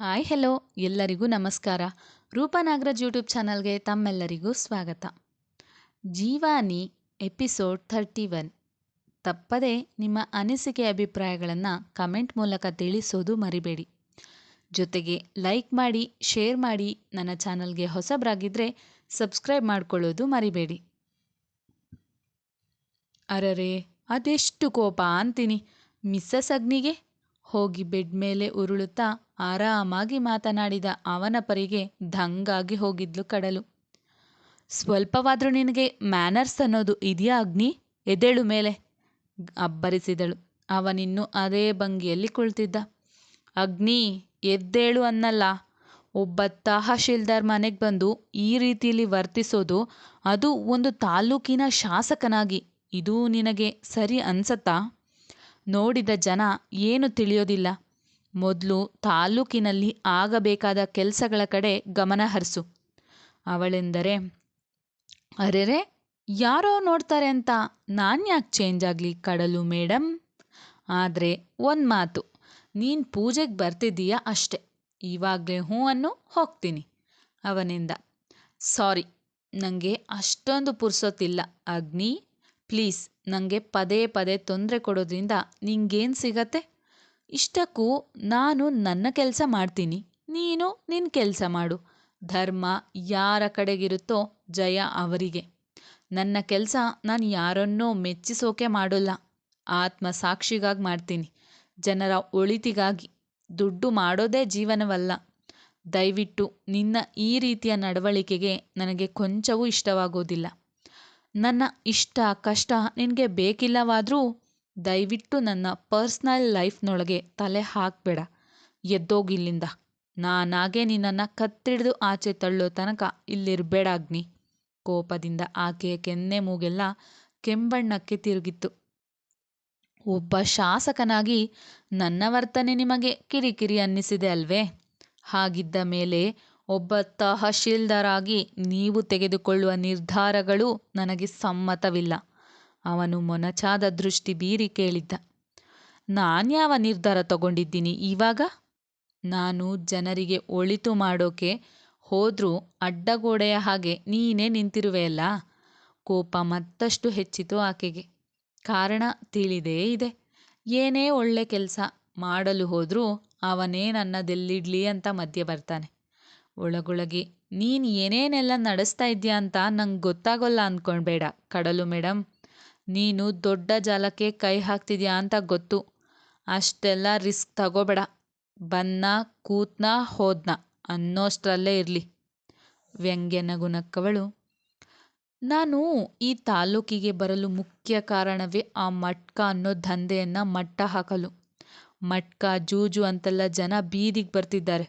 Hi hello ಎಲ್ಲರಿಗೂ ನಮಸ್ಕಾರ. Roopa Nagaraj YouTube ಚಾನಲ್ಗೆ ತಮ್ಮೆಲ್ಲರಿಗೂ ಸ್ವಾಗತ. ಜೀವಾನಿ ಎಪಿಸೋಡ್ ಥರ್ಟಿ ಒನ್. ತಪ್ಪದೆ ನಿಮ್ಮ ಅನಿಸಿಕೆ ಅಭಿಪ್ರಾಯಗಳನ್ನು ಕಮೆಂಟ್ ಮೂಲಕ ತಿಳಿಸೋದು ಮರಿಬೇಡಿ. ಜೊತೆಗೆ ಲೈಕ್ ಮಾಡಿ, ಶೇರ್ ಮಾಡಿ ನನ್ನ ಚಾನಲ್ಗೆ ಹೊಸಬರಾಗಿದ್ದರೆ ಸಬ್ಸ್ಕ್ರೈಬ್ ಮಾಡ್ಕೊಳ್ಳೋದು ಮರಿಬೇಡಿ. ಅರರೆ, ಅದೆಷ್ಟು ಕೋಪ ಅಂತೀನಿ. ಮಿಸ್ಸಸ್ ಅಗ್ನಿಗೆ ಹೋಗಿ ಬೆಡ್ ಮೇಲೆ ಉರುಳುತ್ತಾ ಆರಾಮಾಗಿ ಮಾತನಾಡಿದ ಅವನ ಪರಿಗೆ ದಂಗಾಗಿ ಹೋಗಿದ್ಲು ಕಡಲು. ಸ್ವಲ್ಪವಾದರೂ ನಿನಗೆ ಮ್ಯಾನರ್ಸ್ ಅನ್ನೋದು ಇದೆಯಾ ಅಗ್ನಿ? ಎದೇಳು ಮೇಲೆ, ಅಬ್ಬರಿಸಿದಳು. ಅವನಿನ್ನೂ ಅದೇ ಭಂಗಿಯಲ್ಲಿ ಕುಳಿತಿದ್ದ. ಅಗ್ನಿ, ಎದ್ದೇಳು ಅನ್ನಲ್ಲ. ಒಬ್ಬ ತಹಶೀಲ್ದಾರ್ ಮನೆಗೆ ಬಂದು ಈ ರೀತಿಯಲ್ಲಿ ವರ್ತಿಸೋದು ಅದು ಒಂದು ತಾಲೂಕಿನ ಶಾಸಕನಾಗಿ. ಇದು ನಿನಗೆ ಸರಿ ಅನ್ಸತ್ತಾ? ನೋಡಿದ ಜನ ಏನು ತಿಳಿಯೋದಿಲ್ಲ. ಮೊದಲು ತಾಲೂಕಿನಲ್ಲಿ ಆಗಬೇಕಾದ ಕೆಲಸಗಳ ಕಡೆ ಗಮನ ಹರಿಸು. ಅವಳೆಂದರೆ, ಅರೆರೆ, ಯಾರೋ ನೋಡ್ತಾರೆ ಅಂತ ನಾನು ಯಾಕೆ ಚೇಂಜ್ ಆಗಲಿ ಕಡಲು ಮೇಡಮ್ ಆದರೆ ಒಂದು ಮಾತು, ನೀನು ಪೂಜೆಗೆ ಬರ್ತಿದ್ದೀಯ ಅಷ್ಟೆ. ಇವಾಗಲೇ ಹ್ಞೂ ಅನ್ನು ಹೋಗ್ತೀನಿ. ಅವನಿಂದ, ಸಾರಿ ನನಗೆ ಅಷ್ಟೊಂದು ಪುರ್ಸೊತ್ತಿಲ್ಲ, ಅಗ್ನಿ. ಪ್ಲೀಸ್ ನನಗೆ ಪದೇ ಪದೇ ತೊಂದರೆ ಕೊಡೋದ್ರಿಂದ ನಿಂಗೇನು ಸಿಗತ್ತೆ? ಇಷ್ಟಕ್ಕೂ ನಾನು ನನ್ನ ಕೆಲಸ ಮಾಡ್ತೀನಿ. ನೀನು ನಿನ್ನ ಕೆಲಸ ಮಾಡು. ಧರ್ಮ ಯಾರ ಕಡೆಗಿರುತ್ತೋ ಜಯ ಅವರಿಗೆ. ನನ್ನ ಕೆಲಸ ನಾನು ಯಾರನ್ನೋ ಮೆಚ್ಚಿಸೋಕೆ ಮಾಡೋಲ್ಲ. ಆತ್ಮ ಸಾಕ್ಷಿಗಾಗಿ ಮಾಡ್ತೀನಿ. ಜನರ ಒಳಿತಿಗಾಗಿ. ದುಡ್ಡು ಮಾಡೋದೇ ಜೀವನವಲ್ಲ. ದಯವಿಟ್ಟು ನಿನ್ನ ಈ ರೀತಿಯ ನಡವಳಿಕೆಗೆ ನನಗೆ ಕೊಂಚವೂ ಇಷ್ಟವಾಗೋದಿಲ್ಲ. ನನ್ನ ಇಷ್ಟ ಕಷ್ಟ ನಿನಗೆ ಬೇಕಿಲ್ಲವಾದರೂ ದಯವಿಟ್ಟು ನನ್ನ ಪರ್ಸ್ನಲ್ ಲೈಫ್ನೊಳಗೆ ತಲೆ ಹಾಕಬೇಡ. ಎದ್ದೋಗಿಲ್ಲಿಂದ. ನಾನಾಗೆ ನಿನ್ನನ್ನು ಕತ್ತಿಡಿದು ಆಚೆ ತಳ್ಳೋ ತನಕ ಇಲ್ಲಿರಬೇಡ ಅಗ್ನಿ. ಕೋಪದಿಂದ ಆಕೆಯ ಕೆನ್ನೆ ಮೂಗೆಲ್ಲ ಕೆಂಬಣ್ಣಕ್ಕೆ ತಿರುಗಿತ್ತು. ಒಬ್ಬ ಶಾಸಕನಾಗಿ ನನ್ನ ವರ್ತನೆ ನಿಮಗೆ ಕಿರಿಕಿರಿ ಅನ್ನಿಸಿದೆ ಅಲ್ವೇ? ಹಾಗಿದ್ದ ಮೇಲೆ ಒಬ್ಬ ತಹಶೀಲ್ದಾರಾಗಿ ನೀವು ತೆಗೆದುಕೊಳ್ಳುವ ನಿರ್ಧಾರಗಳು ನನಗೆ ಸಮ್ಮತವಿಲ್ಲ. ಅವನು ಮೊನಚಾದ ದೃಷ್ಟಿ ಬೀರಿ ಕೇಳಿದ್ದ. ನಾನ್ಯಾವ ನಿರ್ಧಾರ ತಗೊಂಡಿದ್ದೀನಿ ಇವಾಗ? ನಾನು ಜನರಿಗೆ ಒಳಿತು ಮಾಡೋಕೆ ಹೋದ್ರೂ ಅಡ್ಡಗೋಡೆಯ ಹಾಗೆ ನೀನೇ ನಿಂತಿರುವೆಯಲ್ಲ ಕೋಪ ಮತ್ತಷ್ಟು ಹೆಚ್ಚಿತು ಆಕೆಗೆ. ಕಾರಣ ತಿಳಿದೇ ಇದೆ. ಏನೇ ಒಳ್ಳೆ ಕೆಲಸ ಮಾಡಲು ಹೋದ್ರೂ ಅವನೇ ನನ್ನದೆಲ್ಲಿಡ್ಲಿ ಅಂತ ಮಧ್ಯೆ ಬರ್ತಾನೆ. ಒಳಗೊಳಗೆ, ನೀನು ಏನೇನೆಲ್ಲ ನಡೆಸ್ತಾ ಇದೆಯಾ ಅಂತ ನಂಗೆ ಗೊತ್ತಾಗೋಲ್ಲ ಅಂದ್ಕೊಳ್ಬೇಡ ಕಡಲು ಮೇಡಮ್ ನೀನು ದೊಡ್ಡ ಜಾಲಕ್ಕೆ ಕೈ ಹಾಕ್ತಿದ್ಯಾ ಅಂತ ಗೊತ್ತು. ಅಷ್ಟೆಲ್ಲ ರಿಸ್ಕ್ ತಗೋಬೇಡ. ಬನ್ನ, ಕೂತ್ನ, ಹೋದ್ನ ಅನ್ನೋಷ್ಟರಲ್ಲೇ ಇರಲಿ. ವ್ಯಂಗ್ಯ ನಗು ನಕ್ಕವಳು ನಾನು ಈ ತಾಲೂಕಿಗೆ ಬರಲು ಮುಖ್ಯ ಕಾರಣವೇ ಆ ಮಟ್ಕ ಅನ್ನೋ ದಂಧೆಯನ್ನು ಮಟ್ಟ ಹಾಕಲು. ಮಟ್ಕ, ಜೂಜು ಅಂತೆಲ್ಲ ಜನ ಬೀದಿಗೆ ಬರ್ತಿದ್ದಾರೆ.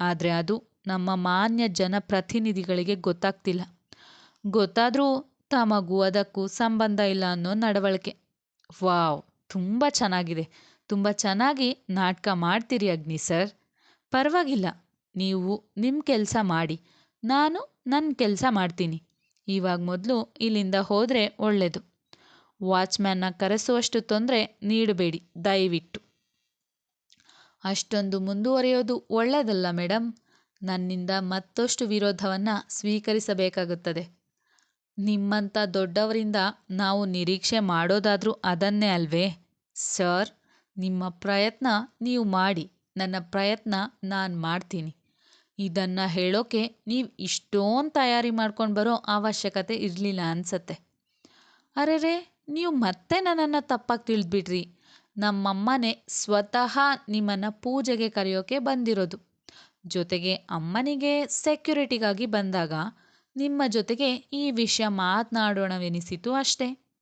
ಆದರೆ ಅದು ನಮ್ಮ ಮಾನ್ಯ ಜನಪ್ರತಿನಿಧಿಗಳಿಗೆ ಗೊತ್ತಾಗ್ತಿಲ್ಲ. ಗೊತ್ತಾದರೂ ತಮಗೂ ಅದಕ್ಕೂ ಸಂಬಂಧ ಇಲ್ಲ ಅನ್ನೋ ನಡವಳಿಕೆ. ವಾವ್, ತುಂಬ ಚೆನ್ನಾಗಿದೆ. ತುಂಬ ಚೆನ್ನಾಗಿ ನಾಟಕ ಮಾಡ್ತೀರಿ ಅಗ್ನಿ ಸರ್. ಪರವಾಗಿಲ್ಲ, ನೀವು ನಿಮ್ಮ ಕೆಲಸ ಮಾಡಿ. ನಾನು ನನ್ನ ಕೆಲಸ ಮಾಡ್ತೀನಿ. ಇವಾಗ ಮೊದಲು ಇಲ್ಲಿಂದ ಹೋದರೆ ಒಳ್ಳೆಯದು ವಾಚ್ಮ್ಯಾನ್ನ ಕರೆಸುವಷ್ಟು ತೊಂದರೆ ನೀಡಬೇಡಿ, ದಯವಿಟ್ಟು. ಅಷ್ಟೊಂದು ಮುಂದುವರಿಯೋದು ಒಳ್ಳೆಯದಲ್ಲ ಮೇಡಮ್ ನನ್ನಿಂದ ಮತ್ತಷ್ಟು ವಿರೋಧವನ್ನು ಸ್ವೀಕರಿಸಬೇಕಾಗುತ್ತದೆ. ನಿಮ್ಮಂಥ ದೊಡ್ಡವರಿಂದ ನಾವು ನಿರೀಕ್ಷೆ ಮಾಡೋದಾದರೂ ಅದನ್ನೇ ಅಲ್ವೇ? ಸರ್, ನಿಮ್ಮ ಪ್ರಯತ್ನ ನೀವು ಮಾಡಿ. ನನ್ನ ಪ್ರಯತ್ನ ನಾನು ಮಾಡ್ತೀನಿ. ಇದನ್ನು ಹೇಳೋಕೆ ನೀವು ಇಷ್ಟೊಂದು ತಯಾರಿ ಮಾಡ್ಕೊಂಡು ಬರೋ ಅವಶ್ಯಕತೆ ಇರಲಿಲ್ಲ ಅನ್ಸತ್ತೆ. ಅರೆರೇ, ನೀವು ಮತ್ತೆ ನನ್ನನ್ನು ತಪ್ಪಾಗಿ ತಿಳಿದ್ಬಿಟ್ರಿ. ನಮ್ಮಮ್ಮನೇ ಸ್ವತಃ ನಿಮ್ಮನ್ನು ಪೂಜೆಗೆ ಕರೆಯೋಕೆ ಬಂದಿರೋದು. ಜೊತೆಗೆ ಅಮ್ಮನಿಗೆ ಸೆಕ್ಯುರಿಟಿಗಾಗಿ ಬಂದಾಗ ನಿಮ್ಮ ಜೊತೆಗೆ ಈ ವಿಷಯ ಮಾತನಾಡೋಣವೆನಿಸಿತು ಅಷ್ಟೇ.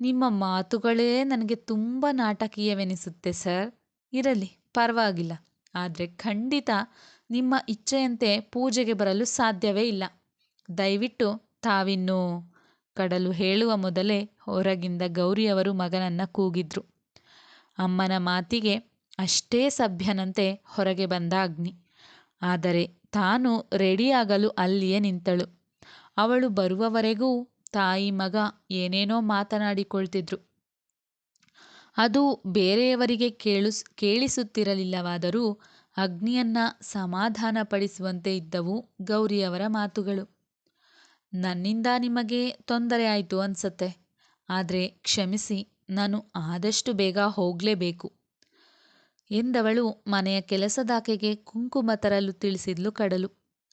ನಿಮ್ಮ ಮಾತುಗಳೇ ನನಗೆ ತುಂಬ ನಾಟಕೀಯವೆನಿಸುತ್ತೆ, ಸರ್. ಇರಲಿ, ಪರವಾಗಿಲ್ಲ. ಆದರೆ ಖಂಡಿತ ನಿಮ್ಮ ಇಚ್ಛೆಯಂತೆ ಪೂಜೆಗೆ ಬರಲು ಸಾಧ್ಯವೇ ಇಲ್ಲ. ದಯವಿಟ್ಟು ತಾವಿನ್ನು ಕಡಲು ಹೇಳುವ ಮೊದಲೇ ಹೊರಗಿಂದ ಗೌರಿಯವರು ಮಗನನ್ನು ಕೂಗಿದ್ರು. ಅಮ್ಮನ ಮಾತಿಗೆ ಅಷ್ಟೇ ಸಭ್ಯನಂತೆ ಹೊರಗೆ ಬಂದ ಅಗ್ನಿ. ಆದರೆ ತಾನು ರೆಡಿಯಾಗಲು ಅಲ್ಲಿಯೇ ನಿಂತಳು. ಅವಳು ಬರುವವರೆಗೂ ತಾಯಿ ಮಗ ಏನೇನೋ ಮಾತನಾಡಿಕೊಳ್ತಿದ್ರು. ಅದು ಬೇರೆಯವರಿಗೆ ಕೇಳಿಸ್ ಕೇಳಿಸುತ್ತಿರಲಿಲ್ಲವಾದರೂ ಅಗ್ನಿಯನ್ನ ಸಮಾಧಾನಪಡಿಸುವಂತೆ ಇದ್ದವು ಗೌರಿಯವರ ಮಾತುಗಳು. ನನ್ನಿಂದ ನಿಮಗೆ ತೊಂದರೆ ಆಯಿತು ಅನ್ಸತ್ತೆ. ಆದರೆ ಕ್ಷಮಿಸಿ, ನಾನು ಆದಷ್ಟು ಬೇಗ ಹೋಗಲೇಬೇಕು. ಎಂದವಳು ಮನೆಯ ಕೆಲಸದಾಕೆಗೆ ಕುಂಕುಮ ತರಲು ತಿಳಿಸಿದ್ಲು ಕಡಲು.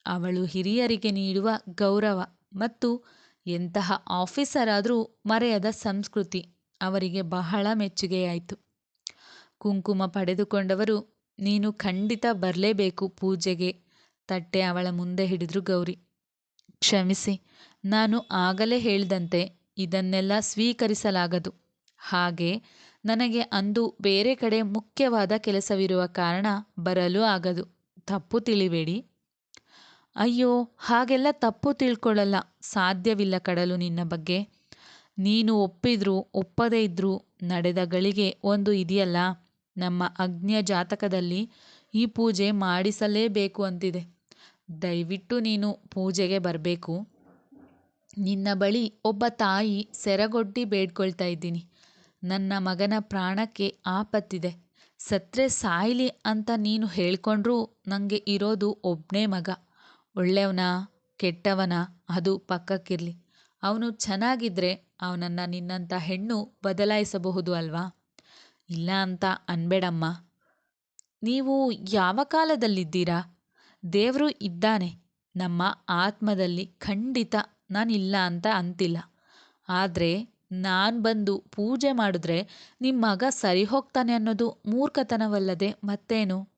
ಅವಳು ಹಿರಿಯರಿಗೆ ನೀಡುವ ಗೌರವ ಮತ್ತು ಎಂತಹ ಆಫೀಸರ್ ಆದರೂ ಮರೆಯದ ಸಂಸ್ಕೃತಿ ಅವರಿಗೆ ಬಹಳ ಮೆಚ್ಚುಗೆಯಾಯಿತು. ಕುಂಕುಮ ಪಡೆದುಕೊಂಡವರು, ನೀನು ಖಂಡಿತ ಬರಲೇಬೇಕು ಪೂಜೆಗೆ. ತಟ್ಟೆ ಅವಳ ಮುಂದೆ ಹಿಡಿದ್ರು ಗೌರಿ. ಕ್ಷಮಿಸಿ, ನಾನು ಆಗಲೇ ಹೇಳಿದಂತೆ ಇದನ್ನೆಲ್ಲ ಸ್ವೀಕರಿಸಲಾಗದು. ಹಾಗೆ ನನಗೆ ಅಂದು ಬೇರೆ ಕಡೆ ಮುಖ್ಯವಾದ ಕೆಲಸವಿರುವ ಕಾರಣ ಬರಲು ಆಗದು. ತಪ್ಪು ತಿಳಿಬೇಡಿ. ಅಯ್ಯೋ, ಹಾಗೆಲ್ಲ ತಪ್ಪು ತಿಳ್ಕೊಳ್ಳಲ್ಲ. ಸಾಧ್ಯವಿಲ್ಲ ಕಡಲು ನಿನ್ನ ಬಗ್ಗೆ. ನೀನು ಒಪ್ಪಿದ್ರೂ, ಒಪ್ಪದೇ ಇದ್ರೂ ನಡೆದ ಗಳಿಗೆ ಒಂದು ಇದೆಯಲ್ಲ. ನಮ್ಮ ಅಗ್ನಿಯ ಜಾತಕದಲ್ಲಿ ಈ ಪೂಜೆ ಮಾಡಿಸಲೇಬೇಕು ಅಂತಿದೆ. ದಯವಿಟ್ಟು ನೀನು ಪೂಜೆಗೆ ಬರಬೇಕು. ನಿನ್ನ ಬಳಿ ಒಬ್ಬ ತಾಯಿ ಸೆರಗೊಡ್ಡಿ ಬೇಡ್ಕೊಳ್ತಾ ಇದ್ದೀನಿ. ನನ್ನ ಮಗನ ಪ್ರಾಣಕ್ಕೆ ಆಪತ್ತಿದೆ. ಸತ್ರೆ ಸಾಯ್ಲಿ ಅಂತ ನೀನು ಹೇಳ್ಕೊಂಡ್ರೂ ನನಗೆ ಇರೋದು ಒಬ್ಬನೇ ಮಗ. ಒಳ್ಳೆಯವನ ಕೆಟ್ಟವನ ಅದು ಪಕ್ಕಕ್ಕಿರಲಿ. ಅವನು ಚೆನ್ನಾಗಿದ್ರೆ ಅವನನ್ನು ನಿನ್ನಂಥ ಹೆಣ್ಣು ಬದಲಾಯಿಸಬಹುದು ಅಲ್ವಾ? ಇಲ್ಲ ಅಂತ ಅನ್ಬೇಡಮ್ಮ. ನೀವು ಯಾವ ಕಾಲದಲ್ಲಿದ್ದೀರಾ? ದೇವರು ಇದ್ದಾನೆ. ನಮ್ಮ ಆತ್ಮದಲ್ಲಿ ಖಂಡಿತ ನಾನಿಲ್ಲ ಅಂತ ಅಂತಿಲ್ಲ. ಆದರೆ ನಾನು ಬಂದು ಪೂಜೆ ಮಾಡಿದ್ರೆ ನಿಮ್ಮ ಮಗ ಸರಿ ಹೋಗ್ತಾನೆ ಅನ್ನೋದು ಮೂರ್ಖತನವಲ್ಲದೆ ಮತ್ತೇನು?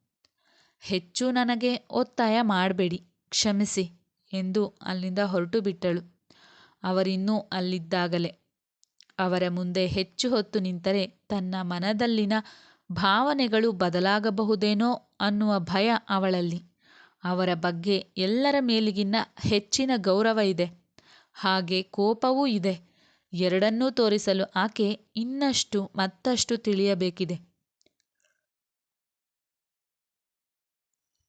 ಹೆಚ್ಚು ನನಗೆ ಒತ್ತಾಯ ಮಾಡಬೇಡಿ, ಕ್ಷಮಿಸಿ ಎಂದು ಅಲ್ಲಿಂದ ಹೊರಟು ಬಿಟ್ಟಳು. ಅವರಿನ್ನೂ ಅಲ್ಲಿದ್ದಾಗಲೇ. ಅವರ ಮುಂದೆ ಹೆಚ್ಚು ಹೊತ್ತು ನಿಂತರೆ ತನ್ನ ಮನದಲ್ಲಿನ ಭಾವನೆಗಳು ಬದಲಾಗಬಹುದೇನೋ ಅನ್ನುವ ಭಯ ಅವಳಲ್ಲಿ. ಅವರ ಬಗ್ಗೆ ಎಲ್ಲರ ಮೇಲಿಗಿನ್ನ ಹೆಚ್ಚಿನ ಗೌರವ ಇದೆ. ಹಾಗೆ ಕೋಪವೂ ಇದೆ. ಎರಡನ್ನೂ ತೋರಿಸಲು ಆಕೆ ಇನ್ನಷ್ಟು ಮತ್ತಷ್ಟು ತಿಳಿಯಬೇಕಿದೆ.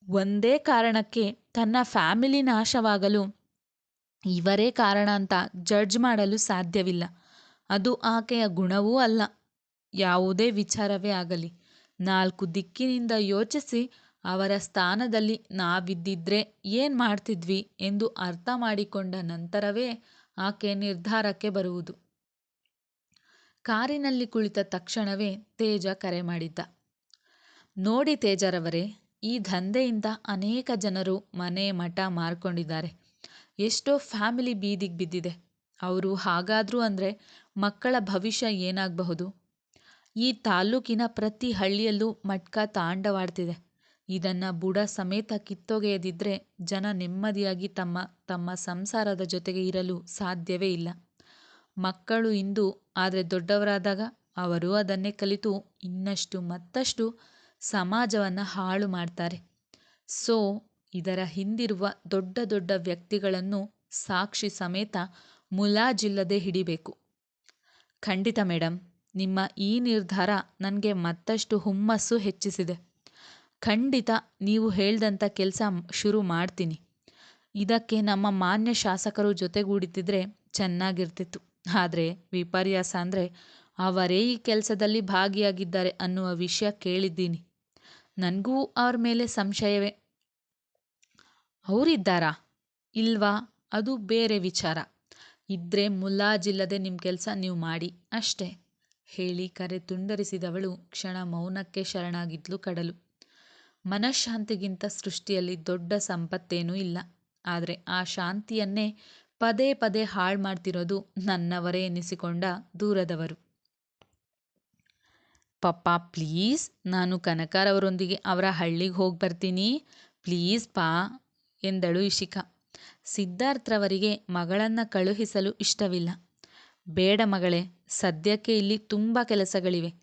ಒಂದೇ ಕಾರಣಕ್ಕೆ ತನ್ನ ಫ್ಯಾಮಿಲಿ ನಾಶವಾಗಲು ಇವರೇ ಕಾರಣ ಅಂತ ಜಡ್ಜ್ ಮಾಡಲು ಸಾಧ್ಯವಿಲ್ಲ. ಅದು ಆಕೆಯ ಗುಣವೂ ಅಲ್ಲ. ಯಾವುದೇ ವಿಚಾರವೇ ಆಗಲಿ. ನಾಲ್ಕು ದಿಕ್ಕಿನಿಂದ ಯೋಚಿಸಿ ಅವರ ಸ್ಥಾನದಲ್ಲಿ ನಾವಿದ್ದಿದ್ರೆ ಏನು ಮಾಡ್ತಿದ್ವಿ ಎಂದು ಅರ್ಥ ಮಾಡಿಕೊಂಡ ನಂತರವೇ ಆಕೆ ನಿರ್ಧಾರಕ್ಕೆ ಬರುವುದು. ಕಾರಿನಲ್ಲಿ ಕುಳಿತ ತಕ್ಷಣವೇ ತೇಜ ಕರೆ ಮಾಡಿದ್ದ. ನೋಡಿ ತೇಜರವರೇ, ಈ ದಂಧೆಯಿಂದ ಅನೇಕ ಜನರು ಮನೆ ಮಠ ಮಾರ್ಕೊಂಡಿದ್ದಾರೆ. ಎಷ್ಟೋ ಫ್ಯಾಮಿಲಿ ಬೀದಿಗೆ ಬಿದ್ದಿದೆ. ಅವರು ಹಾಗಾದ್ರು ಅಂದರೆ ಮಕ್ಕಳ ಭವಿಷ್ಯ ಏನಾಗಬಹುದು? ಈ ತಾಲ್ಲೂಕಿನ ಪ್ರತಿ ಹಳ್ಳಿಯಲ್ಲೂ ಮಟ್ಕ ತಾಂಡವಾಡ್ತಿದೆ. ಇದನ್ನು ಬುಡ ಸಮೇತ ಕಿತ್ತೊಗೆಯದಿದ್ದರೆ ಜನ ನೆಮ್ಮದಿಯಾಗಿ ತಮ್ಮ ತಮ್ಮ ಸಂಸಾರದ ಜೊತೆಗೆ ಇರಲು ಸಾಧ್ಯವೇ ಇಲ್ಲ. ಮಕ್ಕಳು ಇಂದು, ಆದರೆ ದೊಡ್ಡವರಾದಾಗ ಅವರು ಅದನ್ನೇ ಕಲಿತು ಇನ್ನಷ್ಟು ಮತ್ತಷ್ಟು ಸಮಾಜವನ್ನು ಹಾಳು ಮಾಡ್ತಾರೆ. ಸೊ, ಇದರ ಹಿಂದಿರುವ ದೊಡ್ಡ ದೊಡ್ಡ ವ್ಯಕ್ತಿಗಳನ್ನು ಸಾಕ್ಷಿ ಸಮೇತ ಮುಲಾಜಿಲ್ಲದೆ ಹಿಡಿಬೇಕು. ಖಂಡಿತ ಮೇಡಮ್ ನಿಮ್ಮ ಈ ನಿರ್ಧಾರ ನನಗೆ ಮತ್ತಷ್ಟು ಹುಮ್ಮಸ್ಸು ಹೆಚ್ಚಿಸಿದೆ. ಖಂಡಿತ ನೀವು ಹೇಳ್ದಂಥ ಕೆಲಸ ಶುರು ಮಾಡ್ತೀನಿ. ಇದಕ್ಕೆ ನಮ್ಮ ಮಾನ್ಯ ಶಾಸಕರು ಜೊತೆಗೂಡಿದ್ದಿದ್ರೆ ಚೆನ್ನಾಗಿರ್ತಿತ್ತು. ಆದರೆ ವಿಪರ್ಯಾಸ ಅಂದರೆ ಅವರೇ ಈ ಕೆಲಸದಲ್ಲಿ ಭಾಗಿಯಾಗಿದ್ದಾರೆ ಅನ್ನುವ ವಿಷಯ ಕೇಳಿದ್ದೀನಿ. ನನಗೂ ಅವ್ರ ಮೇಲೆ ಸಂಶಯವೇ. ಅವರಿದ್ದಾರಾ? ಇಲ್ವಾ? ಅದು ಬೇರೆ ವಿಚಾರ. ಇದ್ರೆ ಮುಲಾಜಿಲ್ಲದೆ ನಿಮ್ಮ ಕೆಲಸ ನೀವು ಮಾಡಿ. ಅಷ್ಟೇ. ಹೇಳಿ ಕರೆ ತುಂಡರಿಸಿದವಳು ಕ್ಷಣ ಮೌನಕ್ಕೆ ಶರಣಾಗಿದ್ಲು ಕಡಲು. ಮನಃಶಾಂತಿಗಿಂತ ಸೃಷ್ಟಿಯಲ್ಲಿ ದೊಡ್ಡ ಸಂಪತ್ತೇನೂ ಇಲ್ಲ. ಆದರೆ ಆ ಶಾಂತಿಯನ್ನೇ ಪದೇ ಪದೇ ಹಾಳು ಮಾಡ್ತಿರೋದು ನನ್ನವರೇ ಎನಿಸಿಕೊಂಡ ದೂರದವರು. ಪಪ್ಪ, ಪ್ಲೀಸ್, ನಾನು ಕನಕರವರೊಂದಿಗೆ ಅವರ ಹಳ್ಳಿಗೆ ಹೋಗಿ ಬರ್ತೀನಿ. ಪ್ಲೀಸ್ ಪಾ, ಎಂದಳು ಇಶಿಕಾ. ಸಿದ್ಧಾರ್ಥ್ರವರಿಗೆ ಮಗಳನ್ನು ಕಳುಹಿಸಲು ಇಷ್ಟವಿಲ್ಲ. ಬೇಡ ಮಗಳೇ, ಸದ್ಯಕ್ಕೆ ಇಲ್ಲಿ ತುಂಬ ಕೆಲಸಗಳಿವೆ.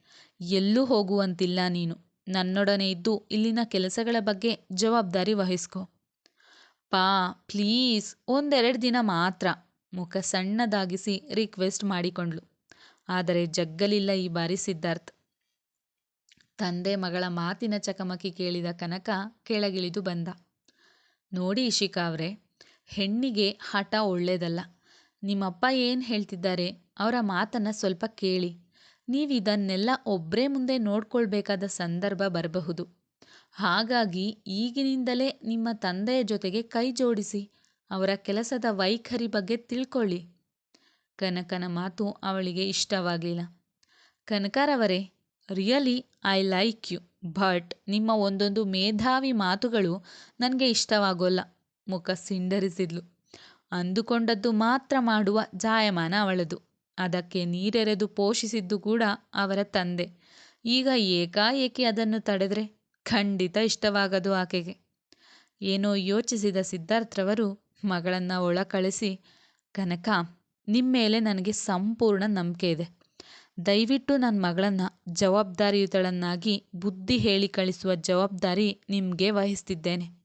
ಎಲ್ಲೂ ಹೋಗುವಂತಿಲ್ಲ ನೀನು. ನನ್ನೊಡನೆ ಇದ್ದು ಇಲ್ಲಿನ ಕೆಲಸಗಳ ಬಗ್ಗೆ ಜವಾಬ್ದಾರಿ ವಹಿಸ್ಕೊ. ಪಾ, ಪ್ಲೀಸ್, ಒಂದೆರಡು ದಿನ ಮಾತ್ರ. ಮುಖ ಸಣ್ಣದಾಗಿಸಿ ರಿಕ್ವೆಸ್ಟ್ ಮಾಡಿಕೊಂಡ್ಳು. ಆದರೆ ಜಗ್ಗಲಿಲ್ಲ ಈ ಬಾರಿ ಸಿದ್ಧಾರ್ಥ್. ತಂದೆ ಮಗಳ ಮಾತಿನ ಚಕಮಕಿ ಕೇಳಿದ ಕನಕ ಕೆಳಗಿಳಿದು ಬಂದ. ನೋಡಿ ಇಶಿಕಾ ಅವರೇ, ಹೆಣ್ಣಿಗೆ ಹಠ ಒಳ್ಳೇದಲ್ಲ. ನಿಮ್ಮಪ್ಪ ಏನು ಹೇಳ್ತಿದ್ದಾರೆ? ಅವರ ಮಾತನ್ನು ಸ್ವಲ್ಪ ಕೇಳಿ. ನೀವು ಇದನ್ನೆಲ್ಲ ಒಬ್ಬರೇ ಮುಂದೆ ನೋಡ್ಕೊಳ್ಬೇಕಾದ ಸಂದರ್ಭ ಬರಬಹುದು. ಹಾಗಾಗಿ ಈಗಿನಿಂದಲೇ ನಿಮ್ಮ ತಂದೆಯ ಜೊತೆಗೆ ಕೈ ಜೋಡಿಸಿ, ಅವರ ಕೆಲಸದ ವೈಖರಿ ಬಗ್ಗೆ ತಿಳ್ಕೊಳ್ಳಿ. ಕನಕನ ಮಾತು ಅವಳಿಗೆ ಇಷ್ಟವಾಗಲಿಲ್ಲ. ಕನಕರವರೇ really, I like you, but ನಿಮ್ಮ ಒಂದೊಂದು ಮೇಧಾವಿ ಮಾತುಗಳು ನನಗೆ ಇಷ್ಟವಾಗೋಲ್ಲ, ಮುಖ ಸಿಂಡರಿಸಿದ್ಲು. ಅಂದುಕೊಂಡದ್ದು ಮಾತ್ರ ಮಾಡುವ ಜಾಯಮಾನ ಅವಳದು. ಅದಕ್ಕೆ ನೀರೆರೆದು ಪೋಷಿಸಿದ್ದು ಕೂಡ ಅವರ ತಂದೆ. ಈಗ ಏಕಾಏಕಿ ಅದನ್ನು ತಡೆದರೆ ಖಂಡಿತ ಇಷ್ಟವಾಗದು ಆಕೆಗೆ. ಏನೋ ಯೋಚಿಸಿದ ಸಿದ್ಧಾರ್ಥರವರು ಮಗಳನ್ನು ಒಳ ಕಳಿಸಿ ಕನಕ ನಿಮ್ಮ ಮೇಲೆ ನನಗೆ ಸಂಪೂರ್ಣ ನಂಬಿಕೆ ಇದೆ. ದಯವಿಟ್ಟು ನನ್ನ ಮಗಳನ್ನು ಜವಾಬ್ದಾರಿಯುತಳನ್ನಾಗಿ ಬುದ್ಧಿ ಹೇಳಿ ಕಳಿಸುವ ಜವಾಬ್ದಾರಿ ನಿಮಗೆ ವಹಿಸ್ತಿದ್ದೇನೆ.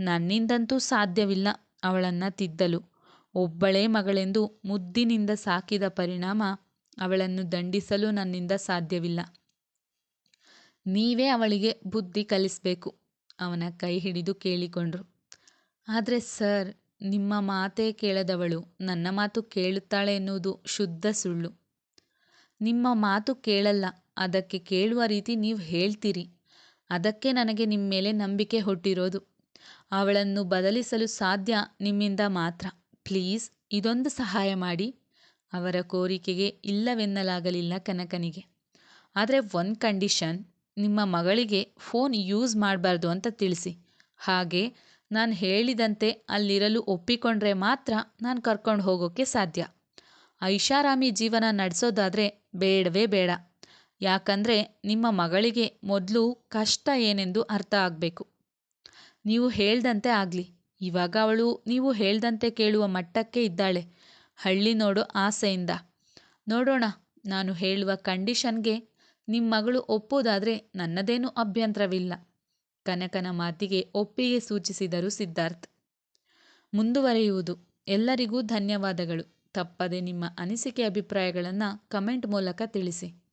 ನನ್ನಿಂದಂತೂ ಸಾಧ್ಯವಿಲ್ಲ ಅವಳನ್ನು ತಿದ್ದಲು. ಒಬ್ಬಳೇ ಮಗಳೆಂದು ಮುದ್ದಿನಿಂದ ಸಾಕಿದ ಪರಿಣಾಮ ಅವಳನ್ನು ದಂಡಿಸಲು ನನ್ನಿಂದ ಸಾಧ್ಯವಿಲ್ಲ. ನೀವೇ ಅವಳಿಗೆ ಬುದ್ಧಿ ಕಲಿಸಬೇಕು, ಅವನ ಕೈ ಹಿಡಿದು ಕೇಳಿಕೊಂಡ್ರು. ಆದರೆ ಸರ್, ನಿಮ್ಮ ಮಾತೇ ಕೇಳದವಳು, ನನ್ನ ಮಾತು ಕೇಳುತ್ತಾಳೆ ಎನ್ನುವುದು ಶುದ್ಧ ಸುಳ್ಳು. ನಿಮ್ಮ ಮಾತು ಕೇಳಲ್ಲ, ಅದಕ್ಕೆ ಕೇಳುವ ರೀತಿ ನೀವು ಹೇಳ್ತೀರಿ. ಅದಕ್ಕೆ ನನಗೆ ನಿಮ್ಮ ಮೇಲೆ ನಂಬಿಕೆ ಹೊಟ್ಟಿರೋದು. ಅವಳನ್ನು ಬದಲಿಸಲು ಸಾಧ್ಯ ನಿಮ್ಮಿಂದ ಮಾತ್ರ. ಪ್ಲೀಸ್ ಇದೊಂದು ಸಹಾಯ ಮಾಡಿ. ಅವರ ಕೋರಿಕೆಗೆ ಇಲ್ಲವೆನ್ನಲಾಗಲಿಲ್ಲ ಕನಕನಿಗೆ. ಆದರೆ ಒಂದು ಕಂಡೀಷನ್, ನಿಮ್ಮ ಮಗಳಿಗೆ ಫೋನ್ ಯೂಸ್ ಮಾಡಬಾರ್ದು ಅಂತ ತಿಳಿಸಿ. ಹಾಗೆ ನಾನು ಹೇಳಿದಂತೆ ಅಲ್ಲಿರಲು ಒಪ್ಪಿಕೊಂಡ್ರೆ ಮಾತ್ರ ನಾನು ಕರ್ಕೊಂಡು ಹೋಗೋಕ್ಕೆ ಸಾಧ್ಯ. ಐಷಾರಾಮಿ ಜೀವನ ನಡೆಸೋದಾದರೆ ಬೇಡವೇ ಬೇಡ. ಯಾಕಂದರೆ ನಿಮ್ಮ ಮಗಳಿಗೆ ಮೊದಲು ಕಷ್ಟ ಏನೆಂದು ಅರ್ಥ ಆಗಬೇಕು. ನೀವು ಹೇಳ್ದಂತೆ ಆಗಲಿ. ಇವಾಗ ಅವಳು ನೀವು ಹೇಳ್ದಂತೆ ಕೇಳುವ ಮಟ್ಟಕ್ಕೆ ಇದ್ದಾಳೆ. ಹಳ್ಳಿ ನೋಡೋ ಆಸೆಯಿಂದ. ನೋಡೋಣ, ನಾನು ಹೇಳುವ ಕಂಡೀಷನ್ಗೆ ನಿಮ್ಮ ಮಗಳು ಒಪ್ಪೋದಾದರೆ ನನ್ನದೇನೂ ಅಭ್ಯಂತರವಿಲ್ಲ. ಕನಕನ ಮಾತಿಗೆ ಒಪ್ಪಿಗೆ ಸೂಚಿಸಿದರು ಸಿದ್ಧಾರ್ಥ್. ಮುಂದುವರೆಯುವುದು. ಎಲ್ಲರಿಗೂ ಧನ್ಯವಾದಗಳು. ತಪ್ಪದೆ ನಿಮ್ಮ ಅನಿಸಿಕೆ ಅಭಿಪ್ರಾಯಗಳನ್ನು ಕಮೆಂಟ್ ಮೂಲಕ ತಿಳಿಸಿ.